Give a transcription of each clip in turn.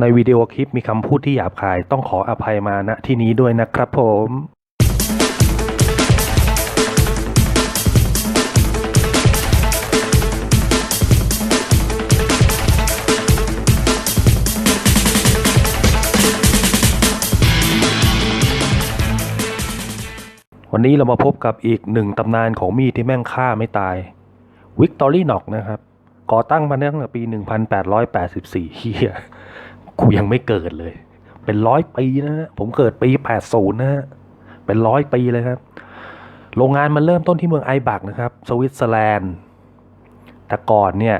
ในวิดีโอคลิปมีคำพูดที่หยาบคาย ต้องขออภัยมาณที่นี้ด้วยนะครับผมวันนี้เรามาพบกับอีกหนึ่งตำนานของมีดที่แม่งฆ่าไม่ตาย วิกตอรี่น็อกนะครับ ก่อตั้งมาตั้งแต่ปี 1884เฮีย กูยังไม่เกิดเลย เป็นร้อยปีนะฮะผมเกิดปี80นะฮะเป็นร้อยปีเลยครับ โรงงานมันเริ่มต้นที่เมืองไอบักนะครับ สวิตเซอร์แลนด์ แต่ก่อนเนี่ย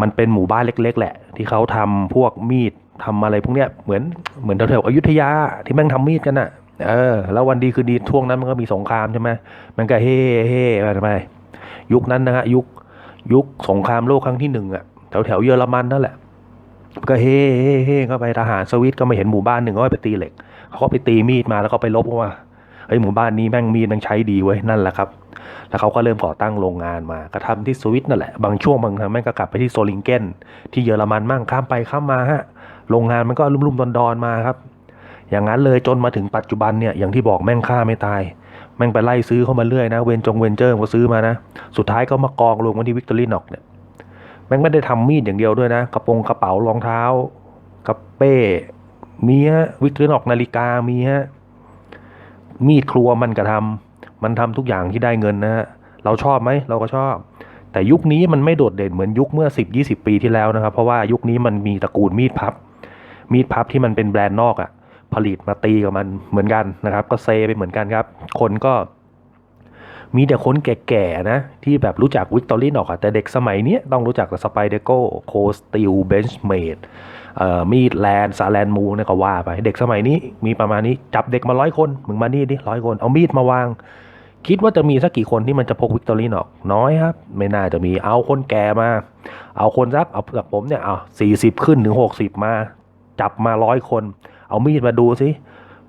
มันเป็นหมู่บ้านเล็ก ๆ แหละ ที่เขาทำพวกมีดทำอะไรพวกเนี้ยเหมือนเหมือนแถวๆอยุธยาที่แม่งทำมีดกันอะ่ะเออ แล้ววันดีคือดีช่วงนั้นมันก็มีสงครามใช่ไหมมันก็เฮ่เฮ่ไปทำไมยุคนั้นนะฮะยุคยุคสงครามโลกครั้งที่หนึ่งอะแถวแถวๆเยอรมันนั่นแหละ ก็เฮ่เฮ่เฮ่เข้าไปทหารสวิตก็มาเห็นหมู่บ้านหนึ่งก็ไปตีเหล็กเขาก็ไปตีมีดมาแล้วก็ไปลบว่าเฮ้ยหมู่บ้านนี้แม่งมีดแม่งใช้ดีเว้ยนั่นแหละครับ แล้วเขาก็เริ่มก่อตั้งโรงงานมา ก็ทำที่สวิตนั่นแหละ บางช่วงบางครั้งแม่งก็กลับไปที่โซลิงเกนที่เยอรมันมั่งข้ามไปข้ามมาฮะ โรงงานมันก็ลุ่มๆดอนๆมาครับ อย่างนั้นเลยจนมาถึงปัจจุบันเนี่ยอย่างที่บอกแม่งฆ่าไม่ตาย แม่งไปไล่ซื้อเข้ามาเรื่อยนะ เวนจงเวนเจอร์ก็ซื้อมานะ สุดท้ายก็มากองรวมกันที่วิกตอรี่น็อกเนี่ย แม่งไม่ได้ทำมีดอย่างเดียวด้วยนะ กระโปรงกระเป๋ารองเท้ากระเป้ มีฮะวิกตอรี่น็อกนาฬิกามีฮะมีดครัวมันก็ทำมันทำทุกอย่างที่ได้เงินนะฮะเราชอบไหมเราก็ชอบ แต่ยุคนี้มันไม่โดดเด่นเหมือนยุคเมื่อ 10 20 ปีที่แล้วนะครับ เพราะว่ายุคนี้มันมีตระกูลมีดพับ มีดพับที่มันเป็นแบรนด์นอกอะ่ะผลิตมาตีกับมันเหมือนกันนะครับ ก็เซไปเหมือนกันครับ คนก็ มีแต่คนแก่ๆนะ ที่แบบรู้จักวิกตอรี่นอกอะแต่เด็กสมัยนี้ต้องรู้จักสไปเดโก้โคสติลเบนช์เมดมีดแลนซาแลนมูนี่ก็ว่าไป เด็กสมัยนี้มีประมาณนี้จับเด็กมาร้อยคน มึงมานี่ดิร้อยคน เอามีดมาวาง คิดว่าจะมีสักกี่คนที่มันจะพกวิกตอรี่นอกน้อยครับ ไม่น่าจะมีเอาคนแก่มา เอาคนสักเอาจากผมเนี่ยเอาสี่สิบขึ้นถึงหกสิบมา จับมาร้อยคน เอามีดมาดูสิ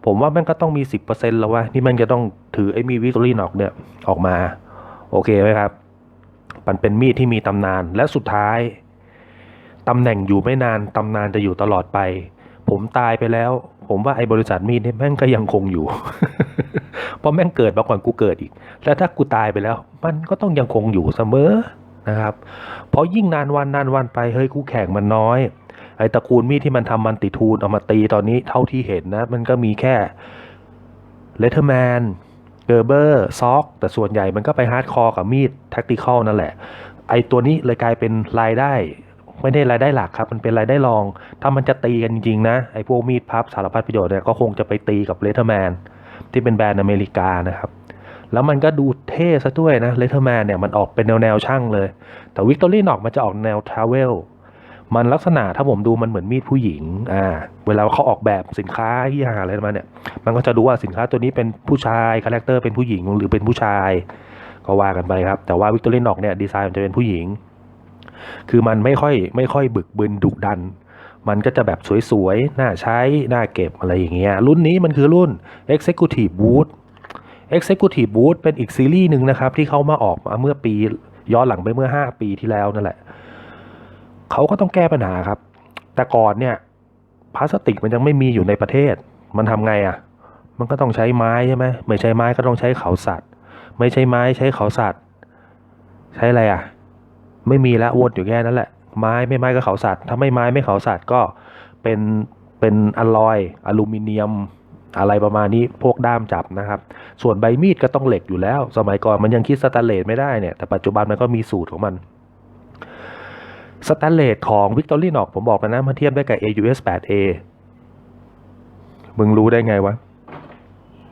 ผมว่าม่งก็ต้องมีสิบเปอร์เซ็นต์แล้วว่าที่ม่งจะต้องถือไอ้มีดวิกตอรี่นอกเนี่ยออกมา โอเคไหมครับ มันเป็นมีดที่มีตำนานและสุดท้ายตำแหน่งอยู่ไม่นานตำนานจะอยู่ตลอดไป ผมตายไปแล้ว ผมว่าไอ้บริษัทมีดเนี่ยแม่งก็ยังคงอยู่ เพราะแม่งเกิดมาก่อนกูเกิดอีก แล้วถ้ากูตายไปแล้ว มันก็ต้องยังคงอยู่เสมอนะครับ เพราะยิ่งนานวันนานวันไปเฮ้ยคู่แข่งมันน้อย ไอ้ตระกูลมีดที่มันทำมันติทูลเอามาตีตอนนี้เท่าที่เห็นนะ มันก็มีแค่เลเทอร์แมนเกอร์เบอร์ซอกแต่ส่วนใหญ่มันก็ไปฮาร์ดคอร์กับมีดแท็กติคอลนั่นแหละ ไอ้ตัวนี้เลยกลายเป็นรายได้ไม่ได้รายได้หลักครับ มันเป็นรายได้รอง ถ้ามันจะตีกันจริงๆนะ ไอ้พวกมีดพับสารพัดประโยชน์เนี่ยก็คงจะไปตีกับเลเทอร์แมนที่เป็นแบรนด์อเมริกานะครับ แล้วมันก็ดูเท่ซะด้วยนะเลเทอร์แมนเนี่ยมันออกเป็นแนวแนวช่างเลย แต่วิกตอรี่นอกมันจะออกแนวทราเวล มันลักษณะถ้าผมดูมันเหมือนมีดผู้หญิง อ่า เวลาเขาออกแบบสินค้าที่หาอะไรมาเนี่ย มันก็จะดูว่าสินค้าตัวนี้เป็นผู้ชายคาแรคเตอร์เป็นผู้หญิงหรือเป็นผู้ชาย ก็ว่ากันไปครับ แต่ว่าวิกตอรี่นอกเนี่ยดีไซน์มันจะเป็นผู้หญิง คือมันไม่ค่อยไม่ค่อยบึกบึนดุดัน มันก็จะแบบสวยๆ น่าใช้ น่าเก็บอะไรอย่างเงี้ย รุ่นนี้มันคือรุ่น Executive Wood Executive Wood เป็นอีกซีรีส์หนึ่งนะครับที่เขามาออกมาเมื่อปีย้อนหลังไปเมื่อ 5 ปีที่แล้วนั่นแหละ เขาก็ต้องแก้ปัญหาครับ แต่ก่อนเนี่ยพลาสติกมันยังไม่มีอยู่ในประเทศ มันทำไงอะ่ะ มันก็ต้องใช้ไม้ใช่ไหมไม่ใช้ไม้ก็ต้องใช้เขาสัตว์ ไม่ใช้ไม้ใช้เขาสัตว์ ใช้อะไรอะ่ะ ไม่มีล้ววนอยู่แค่นั้นแหละ ไม้ไม่ไม้ก็เขาสัตว์ ถ้าไม่ไม้ไม่เขาสัตว์ก็เป็นเป็นอลลอยอลูมิเนียมอะไรประมาณนี้พวกด้ามจับนะครับ ส่วนใบมีดก็ต้องเหล็กอยู่แล้ว สมัยก่อนมันยังคิดสแตนเลสไม่ได้เนี่ย แต่ปัจจุบันมันก็มีสูตรของมัน สแตนเลสของ Victorinox ผมบอกกันนะมันเทียบได้กับ AUS 8A มึงรู้ได้ไงวะ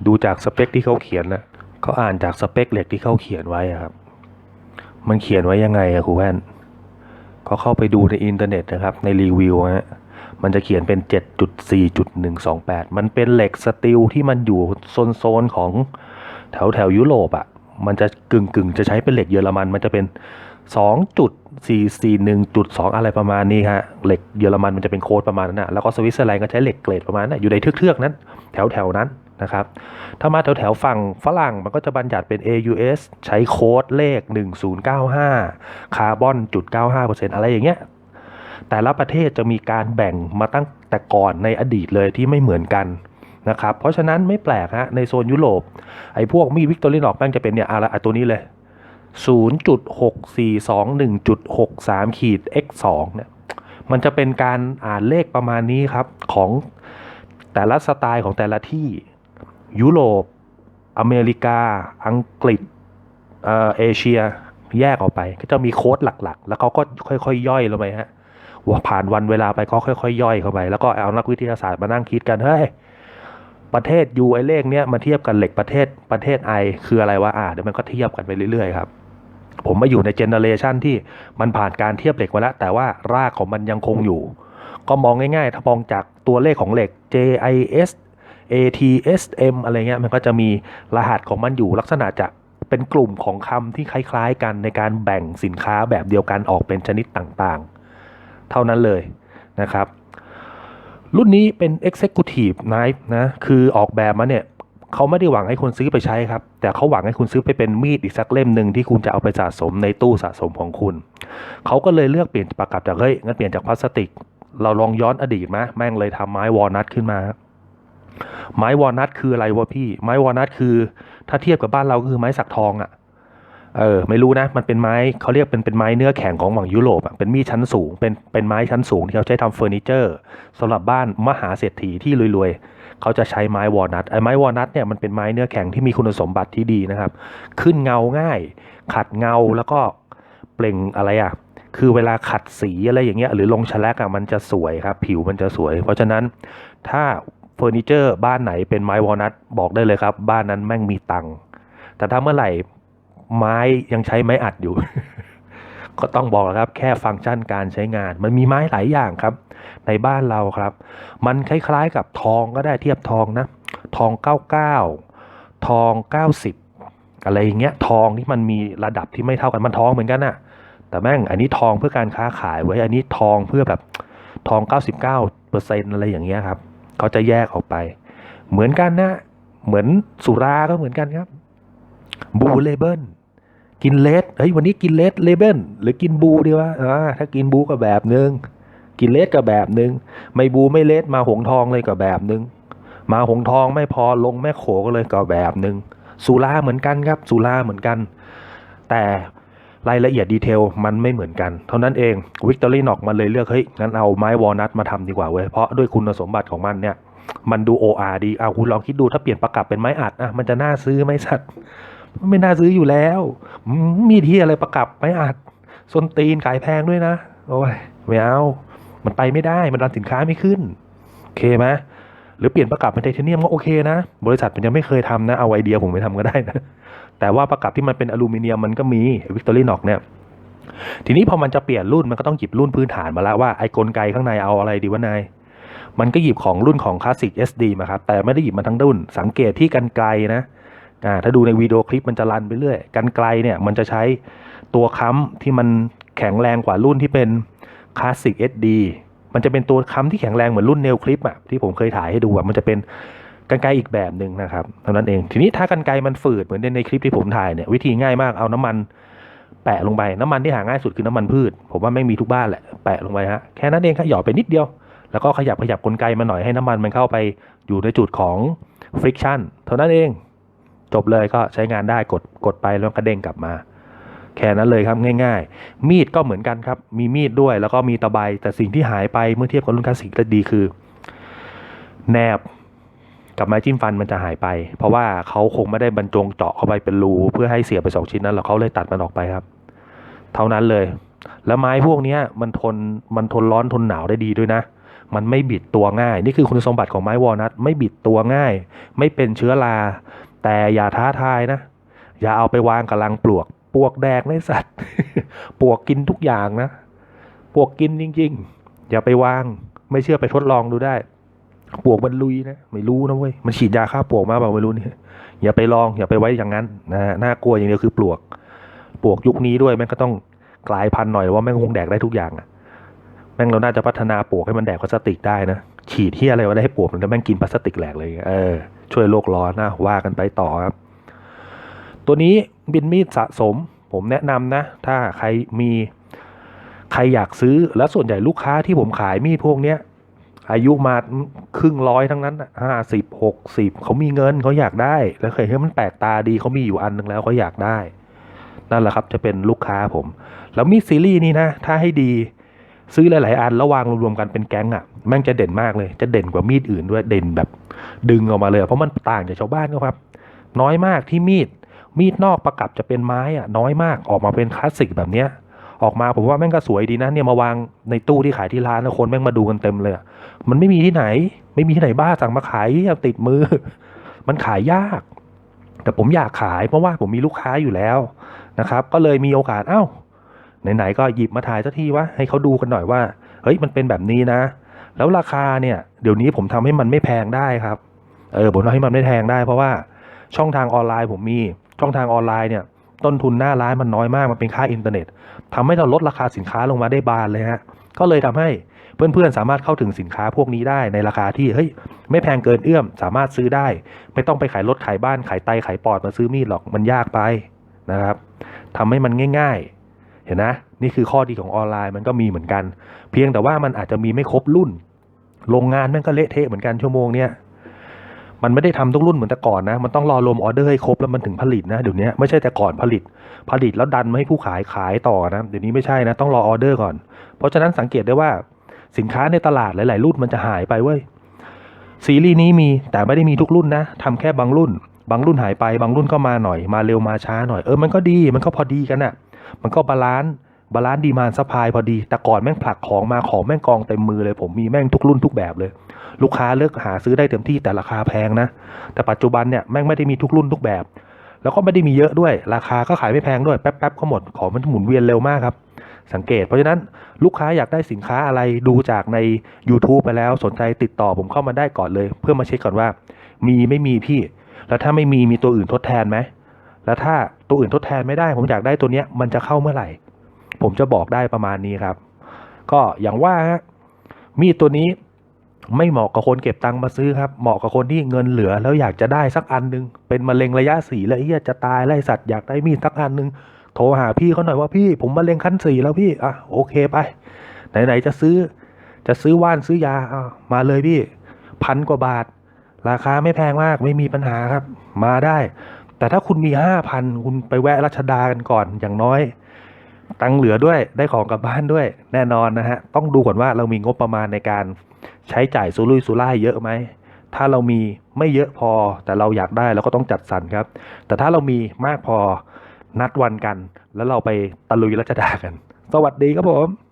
ดูจากสเปคที่เขาเขียนนะเขาอ่านจากสเปคเหล็กที่เขาเขียนไว้ครับ มันเขียนไว้ยังไงอะครูแว่นก็เข้าไปดูในอินเทอร์เน็ตนะครับ ในรีวิวฮะมันจะเขียนเป็น 7.4.128 มันเป็นเหล็กสตีลที่มันอยู่โซนๆของแถวแถวยุโรปอะ่ะ มันจะกึ่งกึ่งจะใช้เป็นเหล็กเยอรมัน มันจะเป็น 2.441.2 อะไรประมาณนี้ฮะ เหล็กเยอรมันมันจะเป็นโค้ดประมาณนั้นนะแล้วก็สวิตเซอร์แลนด์ก็ใช้เหล็กเกรดประมาณนั้นอยู่ในเทือกๆนั้น แถวแถวๆนั้นนะครับ ถ้ามาแถวแถวๆฝั่งฝรั่งมันก็จะบัญญัติเป็น AUS ใช้โค้ดเลข 1095 คาร์บอนจุด95%อะไรอย่างเงี้ย แต่ละประเทศจะมีการแบ่งมาตั้งแต่ก่อนในอดีตเลยที่ไม่เหมือนกันนะครับ เพราะฉะนั้นไม่แปลกฮะในโซนยุโรปไอ้พวกมีดวิกตอรีนอกแม่งจะเป็นเนี่ยอะไรตัวนี้เลย 0.6421.63ขีด x 2เนี่ยมันจะเป็นการอ่านเลขประมาณนี้ครับ ของแต่ละสไตล์ของแต่ละที่ ยุโรป อเมริกา อังกฤษเอ่อเอเชียแยกออกไป ก็จะมีโค้ดหลักๆ แล้วเขาก็ค่อยๆย่อยลงไปฮะว่าผ่านวันเวลาไปก็ค่อยๆย่อยเข้าไป แล้วก็เอานักวิทยาศาสตร์มานั่งคิดกันเฮ้ยประเทศยูไอเลขเนี้ยมาเทียบกันเหล็กประเทศประเทศไอคืออะไรวะอ่าเดี๋ยวมันก็เทียบกันไปเรื่อยๆครับ ผมมาอยู่ในเจเนอเรชันที่มันผ่านการเทียบเหล็กมาแล้ว แต่ว่ารากของมันยังคงอยู่ ก็มองง่ายๆ ถ้ามองจากตัวเลขของเหล็ก JIS ATSM อะไรเงี้ยมันก็จะมีรหัสของมันอยู่ลักษณะจะเป็นกลุ่มของคำที่คล้ายๆกันในการแบ่งสินค้าแบบเดียวกันออกเป็นชนิดต่างๆ เท่านั้นเลยนะครับ รุ่นนี้เป็น Executive Knife นะ คือออกแบบมาเนี่ย เขาไม่ได้หวังให้คนซื้อไปใช้ครับ แต่เขาหวังให้คุณซื้อไปเป็นมีดอีกสักเล่มหนึ่งที่คุณจะเอาไปสะสมในตู้สะสมของคุณ เขาก็เลยเลือกเปลี่ยนประกับจากเฮ้ยงั้นเปลี่ยนจากพลาสติก เราลองย้อนอดีตไหมแม่งเลยทำไม้วอลนัทขึ้นมาไม้วอลนัทคืออะไรวะพี่ ไม้วอลนัทคือ ถ้าเทียบกับบ้านเราก็คือไม้สักทองอะ่ะ เออไม่รู้นะมันเป็นไม้เขาเรียกเป็นเป็นไม้เนื้อแข็งของฝั่งยุโรปอะเป็นมีดชั้นสูงเป็นเป็นไม้ชั้นสูงที่เขาใช้ทำเฟอร์นิเจอร์สำหรับบ้านมหาเศรษฐีที่รวยๆเขาจะใช้ไม้วอลนัทไอ้ไม้วอลนัทเนี่ยมันเป็นไม้เนื้อแข็งที่มีคุณสมบัติที่ดีนะครับ ขึ้นเงาง่าย ขัดเงาแล้วก็เปล่งอะไรอะคือเวลาขัดสีอะไรอย่างเงี้ยหรือลงฉลกอะมันจะสวยครับ ผิวมันจะสวย เพราะฉะนั้นถ้าเฟอร์นิเจอร์บ้านไหนเป็นไม้วอลนัทบอกได้เลยครับ บ้านนั้นแม่งมีตังค์แต่ถ้าเมื่อไหร่ ไม้ยังใช้ไม้อัดอยู่ ก็ต้องบอกแล้วครับ แค่ฟังก์ชันการใช้งาน มันมีไม้หลายอย่างครับ ในบ้านเราครับ มันคล้ายๆกับทองก็ได้เทียบทองนะ ทอง 99 ทอง 90 อะไรอย่างเงี้ยทองที่มันมีระดับที่ไม่เท่ากันมันทองเหมือนกันน่ะ แต่แม่งอันนี้ทองเพื่อการค้าขายไว้อันนี้ทองเพื่อแบบทอง 99เปอร์เซ็นอะไรอย่างเงี้ยครับเขาจะแยกออกไป เหมือนกันนะ เหมือนสุราก็เหมือนกันครับ บูเลเบิลกินเลสเฮ้ยวันนี้กินเลสเลเบิลหรือกินบูดีวะอ่าถ้ากินบูก็แบบนึง กินเลสก็แบบนึง ไม่บูไม่เลสมาหงทองเลยก็แบบนึง มาหงทองไม่พอลงแม่โขก็เลยก็แบบนึงสุราเหมือนกันครับสุราเหมือนกัน แต่รายละเอียดดีเทลมันไม่เหมือนกัน เท่านั้นเองวิกตอรี่นอกมันเลยเลือก เฮ้ย งั้นเอาไม้วอลนัทมาทำดีกว่าเว้ย เพราะด้วยคุณสมบัติของมันเนี่ย มันดู OR ดีเอาคุณลองคิดดูถ้าเปลี่ยนประกับเป็นไม้อัดอะมันจะน่าซื้อไหมสัตว์ ไม่น่าซื้ออยู่แล้ว มีที่อะไรประกับไม้อัดส้นตีนขายแพงด้วยนะ โอ้ยไม่เอา มันไปไม่ได้ มันรันสินค้าไม่ขึ้น โอเคไหมหรือเปลี่ยนประกับเป็นไทเทเนียมก็โอเคนะ บริษัทมันยังไม่เคยทำนะ เอาไอเดียผมไปทำก็ได้นะ แต่ว่าประกับที่มันเป็นอลูมิเนียมมันก็มีวิกตอรี่นอกเนี่ย ทีนี้พอมันจะเปลี่ยนรุ่นมันก็ต้องหยิบรุ่นพื้นฐานมาแล้วว่าไอ้กลไกข้างในเอาอะไรดีวะนายมันก็หยิบของรุ่นของคลาสสิก SD มาครับ แต่ไม่ได้หยิบมาทั้งรุ่น สังเกตที่กันไกลนะ ถ้าดูในวิดีโอคลิปมันจะรันไปเรื่อยกันไกลเนี่ยมันจะใช้ตัวค้ำที่มันแข็งแรงกว่ารุ่นที่เป็นคลาสสิก SD มันจะเป็นตัวค้ำที่แข็งแรงเหมือนรุ่นเนลคลิปอะที่ผมเคยถ่ายให้ดูอะมันจะเป็นกันไกลอีกแบบหนึ่งนะครับเท่านั้นเองทีนี้ถ้ากันไกลมันฝืดเหมือนในคลิปที่ผมถ่ายเนี่ยวิธีง่ายมากเอาน้ำมันแปะลงไปน้ำมันที่หาง่ายสุดคือน้ำมันพืช ผมว่าไม่มีทุกบ้านแหละแปะลงไปฮะแค่นั้นเองครับหยอดไปนิดเดียว แล้วก็ขยับขยับกลไกมาหน่อยให้น้ำมันมันเข้าไปอยู่ในจุดของ friction เท่านั้นเอง จบเลยก็ใช้งานได้กดกดไปแล้วกระเด้งกลับมา แค่นั้นเลยครับง่าย ๆ มีดก็เหมือนกันครับ มีมีดด้วยแล้วก็มีตะไบแต่สิ่งที่หายไปเมื่อเทียบกับรุ่นคลาสสิกและดีคือ แนบกับไม้จิ้มฟันมันจะหายไป เพราะว่าเขาคงไม่ได้บรรจงเจาะเข้าไปเป็นรูเพื่อให้เสียบไปสองชิ้นนั้นแล้วเขาเลยตัดมันออกไปครับ เท่านั้นเลย แล้วไม้พวกนี้มันทนมันทนร้อนทนหนาวได้ดีด้วยนะ มันไม่บิดตัวง่าย นี่คือคุณสมบัติของไม้วอลนัทไม่บิดตัวง่าย ไม่เป็นเชื้อรา แต่อย่าท้าทายนะ อย่าเอาไปวางกับลังปลวก ปวกแดกในสัตว์ ปวกกินทุกอย่างนะ ปวกกินจริงๆ อย่าไปวาง ไม่เชื่อไปทดลองดูได้ ปวกมันลุยนะ ไม่รู้นะเว้ย มันฉีดยาฆ่าปลวกมาเปล่าไม่รู้เนี่ย อย่าไปลอง อย่าไปไว้อย่างนั้นนะฮะน่ากลัวอย่างเดียวคือปลวก ปลวกยุคนี้ด้วยแม่งก็ต้องกลายพันธุ์หน่อยว่าแม่งคงแดกได้ทุกอย่างอะแม่งเราน่าจะพัฒนาปลวกให้มันแดกพลาสติกได้นะ ฉีดที่อะไรวะได้ให้ปวกมันก็แม่งกินพลาสติกแหลกเลยเออช่วยโลกร้อนนะว่ากันไปต่อครับ ตัวนี้บินมีดสะสม ผมแนะนำนะ ถ้าใครมีใครอยากซื้อแล้วส่วนใหญ่ลูกค้าที่ผมขายมีดพวกเนี้ยอายุมาครึ่งร้อยทั้งนั้นห้าสิบหกสิบเขามีเงินเขาอยากได้ แล้วเคยเห็นมันแปลกตาดีเขามีอยู่อันนึงแล้วเขาอยากได้ นั่นแหละครับจะเป็นลูกค้าผม แล้วมีดซีรีส์นี้นะ ถ้าให้ดี ซื้อหลาย ๆ อันแล้ววางรวมๆกันเป็นแก๊งอะ่ะแม่งจะเด่นมากเลย จะเด่นกว่ามีดอื่นด้วยเด่นแบบ ดึงออกมาเลย เพราะมันต่างจากชาวบ้านครับ น้อยมากที่มีดมีดนอกประกับจะเป็นไม้อะน้อยมากออกมาเป็นคลาสสิกแบบเนี้ยออกมาผมว่าแม่งก็สวยดีนะเนี่ยมาวางในตู้ที่ขายที่ร้านแล้วคนแม่งมาดูกันเต็มเลยอะมันไม่มีที่ไหน ไม่มีที่ไหนบ้าสั่งมาขายติดมือ มันขายยาก แต่ผมอยากขายเพราะว่าผมมีลูกค้าอยู่แล้วนะครับ ก็เลยมีโอกาสเอ้า ไหนๆก็หยิบมาถ่ายสักทีวะให้เขาดูกันหน่อยว่า เฮ้ยมันเป็นแบบนี้นะ แล้วราคาเนี่ยเดี๋ยวนี้ผมทำให้มันไม่แพงได้ครับเออผมทำให้มันไม่แพงได้เพราะว่าช่องทางออนไลน์ผมมีช่องทางออนไลน์เนี่ย ต้นทุนหน้าร้านมันน้อยมากมันเป็นค่าอินเทอร์เน็ตทำให้เราลดราคาสินค้าลงมาได้บานเลยฮะก็เลยทำให้เพื่อนๆ สามารถเข้าถึงสินค้าพวกนี้ได้ในราคาที่เฮ้ยไม่แพงเกินเอื้อม สามารถซื้อได้ ไม่ต้องไปขายรถขายบ้านขายไตขายปอดมาซื้อมีดหรอกมันยากไปนะครับทำให้มันง่าย ๆ เห็นนะนี่คือข้อดีของออนไลน์มันก็มีเหมือนกัน เพียงแต่ว่ามันอาจจะมีไม่ครบรุ่น โรงงานแม่งก็เละเทะเหมือนกันชั่วโมงเนี้ยมันไม่ได้ทำทุกรุ่นเหมือนแต่ก่อนนะ มันต้องรอรวมออเดอร์ให้ครบแล้วมันถึงผลิตนะเดี๋ยวนี้ไม่ใช่แต่ก่อนผลิต ผลิตแล้วดันมาให้ผู้ขายขายต่อนะเดี๋ยวนี้ไม่ใช่นะต้องรอออเดอร์ก่อน เพราะฉะนั้นสังเกตได้ว่าสินค้าในตลาดหลาย ๆ รุ่นมันจะหายไปเว้ยซีรีส์นี้มีแต่ไม่ได้มีทุกรุ่นนะทำแค่บางรุ่น บางรุ่นหายไป บางรุ่นก็มาหน่อยมาเร็วมาช้าหน่อยเออมันก็ดีมันก็พอดีกันอะ มันก็บาลานซ์บาลานซ์ดีมานซัพพลายพอดี แต่ก่อนแม่งผลักของมาของแม่งกองเต็มมือเลย ผมมีแม่งทุกรุ่นทุกแบบเลย ลูกค้าเลือกหาซื้อได้เต็มที่แต่ราคาแพงนะ แต่ปัจจุบันเนี่ยแม่งไม่ได้มีทุกรุ่นทุกแบบ แล้วก็ไม่ได้มีเยอะด้วย ราคาก็ขายไม่แพงด้วยแป๊บๆก็หมดของมันหมุนเวียนเร็วมากครับสังเกต เพราะฉะนั้นลูกค้าอยากได้สินค้าอะไรดูจากใน YouTube ไปแล้วสนใจติดต่อผมเข้ามาได้ก่อนเลย เพื่อมาเช็คก่อนว่า มีไม่มีพี่ แล้วถ้าไม่มีมีตัวอื่นทดแทนไหม แล้วถ้าตัวอื่นทดแทนไม่ได้ ผมอยากได้ตัวเนี้ยมันจะเข้าเมื่อไหร่ ผมจะบอกได้ประมาณนี้ครับ ก็อย่างว่าฮะมีดตัวนี้ไม่เหมาะกับคนเก็บตังค์มาซื้อครับ เหมาะกับคนที่เงินเหลือแล้วอยากจะได้สักอันหนึง เป็นมะเร็งระยะสี่แล้วไอ้เหี้ยจะตายไล่สัตว์อยากได้มีดสักอันหนึง โทรหาพี่เขาหน่อยว่าพี่ผมมะเร็งขั้นสี่แล้วพี่ อะโอเคไป ไหนๆจะซื้อ จะซื้อว่านซื้อยาอะมาเลยพี่พันกว่าบาท ราคาไม่แพงมากไม่มีปัญหาครับ มาได้ แต่ถ้าคุณมีห้าพันคุณไปแวะรัชดากันก่อนอย่างน้อย ตังเหลือด้วยได้ของกลับบ้านด้วย แน่นอนนะฮะ ต้องดูก่อนว่าเรามีงบประมาณในการใช้จ่ายสุรุ่ยสุร่ายเยอะไหม ถ้าเรามีไม่เยอะพอ แต่เราอยากได้เราก็ต้องจัดสรรครับ แต่ถ้าเรามีมากพอนัดวันกัน แล้วเราไปตะลุยรัชดากัน สวัสดีครับผม